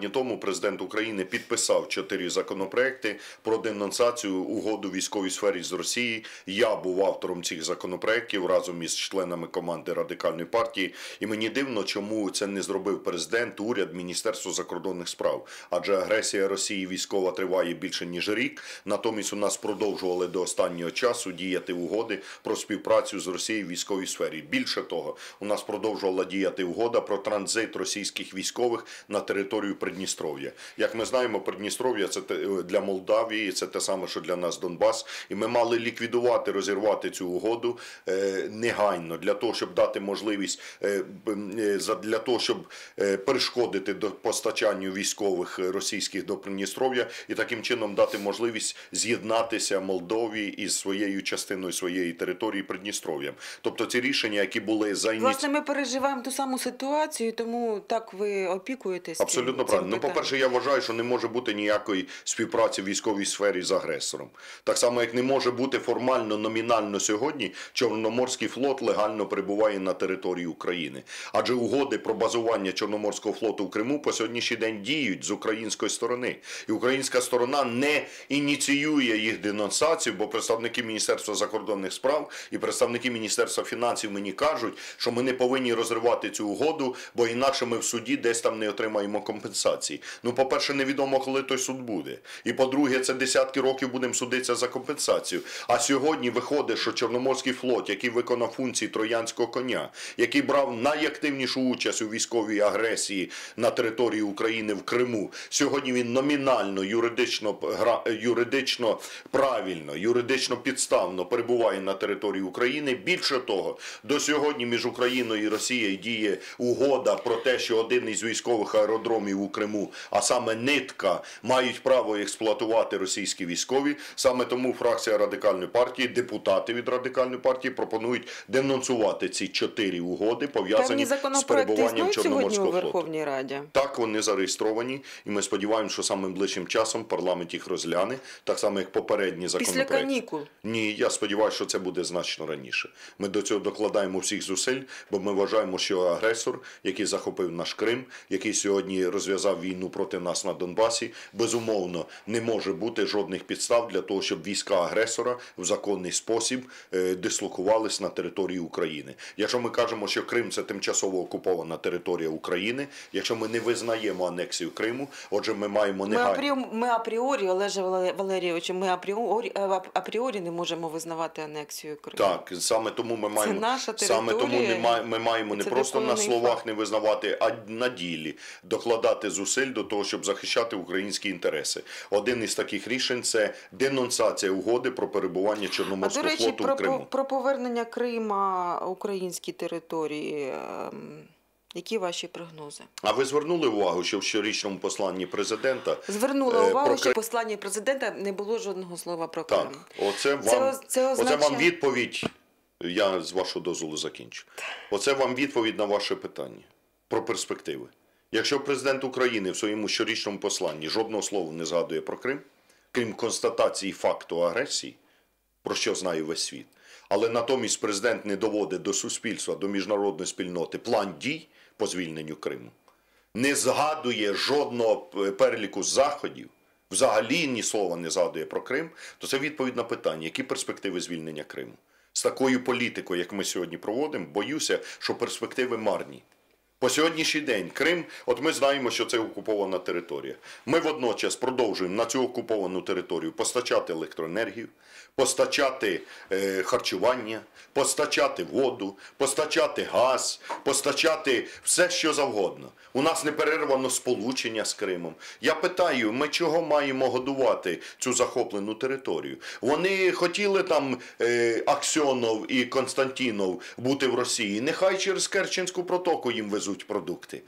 дні тому президент України підписав чотири законопроекти про денонсацію угоду військовій сфері з Росії. Я був автором цих законопроектів разом із членами команди радикальної партії. І мені дивно, чому це не зробив президент, уряд, міністерство закордонних справ. Адже агресія Росії військова триває більше ніж рік. Натомість у нас продовжували до останнього часу діяти угоди про співпрацю з Росією в військовій сфері. Більше того, у нас продовжувала діяти угода про транзит російських військових на територію Придністров'я. Як ми знаємо, Придністров'я це те- для Молдавії, це те саме, що для нас Донбас. І ми мали ліквідувати, розірвати цю угоду е, негайно для того, щоб дати можливість е, е, для того, щоб е, перешкодити до постачанню військових е, російських до Придністров'я і таким чином дати можливість з'єднатися Молдові із своєю частиною своєї території Придністров'ям. Тобто ці рішення, які були за ініці- Власне, ми переживаємо ту саму ситуацію, тому так ви опікуєтесь. Абсолютно цим Ну, по-перше, я вважаю, що не може бути ніякої співпраці в військовій сфері з агресором. Так само, як не може бути формально, номінально сьогодні Чорноморський флот легально перебуває на території України. Адже угоди про базування Чорноморського флоту в Криму по сьогоднішній день діють з української сторони. І українська сторона не ініціює їх денонсацію, бо представники Міністерства закордонних справ і представники Міністерства фінансів мені кажуть, що ми не повинні розривати цю угоду, бо інакше ми в суді десь там не отримаємо компенсації. Ну, по-перше, невідомо, коли той суд буде. І по-друге, це десятки років будемо судитися за компенсацію. А сьогодні виходить, що Чорноморський флот, який виконав функції троянського коня, який брав найактивнішу участь у військовій агресії на території України в Криму, сьогодні він номінально юридично юридично правильно, юридично підставно перебуває на території України. Більше того, до сьогодні між Україною і Росією діє угода про те, що один із військових аеродромів у Криму, а саме нитка, мають право експлуатувати російські військові. Саме тому фракція радикальної партії, депутати від радикальної партії пропонують денонсувати ці чотири угоди, пов'язані з перебуванням Чорноморського флоту. Верховній Раді. Так, вони зареєстровані, і ми сподіваємося, що самим ближчим часом парламент їх розгляне, так само як попередні Після канікул. Ні, я сподіваюся, що це буде значно раніше. Ми до цього докладаємо всіх зусиль, бо ми вважаємо, що агресор, який захопив наш Крим, який сьогодні розв'язав війну проти нас на Донбасі, безумовно не може бути жодних підстав для того, щоб війська агресора в законний спосіб е, дислокувались на території України. Якщо ми кажемо, що Крим це тимчасово окупована територія України, якщо ми не визнаємо анексію Криму, отже, ми маємо Ми негайно. апріорі, ми апріорі, Олеже Вале- Валерійовичу, ми апріорі, е, апріорі не можемо визнавати анексію Криму. Так, саме тому ми маємо наша саме тому не ми маємо не просто на словах не визнавати, а на ділі докладати зусиль до того, щоб захищати українські інтереси. Один із таких рішень це денонсація угоди про перебування А до Чорноморського речі, флоту про, в Криму. про повернення Крима українській території. ем, Які ваші прогнози? А ви звернули увагу, що в щорічному посланні президента Звернула Е, увагу, про що в посланні президента не було жодного слова про Крим. так, оце вам, Це це оце вам відповідь. Я з вашого дозволу закінчу. Оце вам відповідь на ваше питання про перспективи. Якщо президент України в своєму щорічному посланні жодного слова не згадує про Крим, крім констатації факту агресії, про що знає весь світ, але натомість президент не доводить до суспільства, до міжнародної спільноти план дій по звільненню Криму, не згадує жодного переліку заходів, взагалі ні слова не згадує про Крим, то це відповідь на питання, які перспективи звільнення Криму. З такою політикою, як ми сьогодні проводимо, боюся, що перспективи марні. По сьогоднішній день Крим, от ми знаємо, що це окупована територія. Ми водночас продовжуємо на цю окуповану територію постачати електроенергію, постачати е, харчування, постачати воду, постачати газ, постачати все, що завгодно. У нас не перервано сполучення з Кримом. Я питаю, ми чого маємо годувати цю захоплену територію? Вони хотіли там е, Аксьонов і Константінов бути в Росії. Нехай через Керченську протоку їм везуть продукти.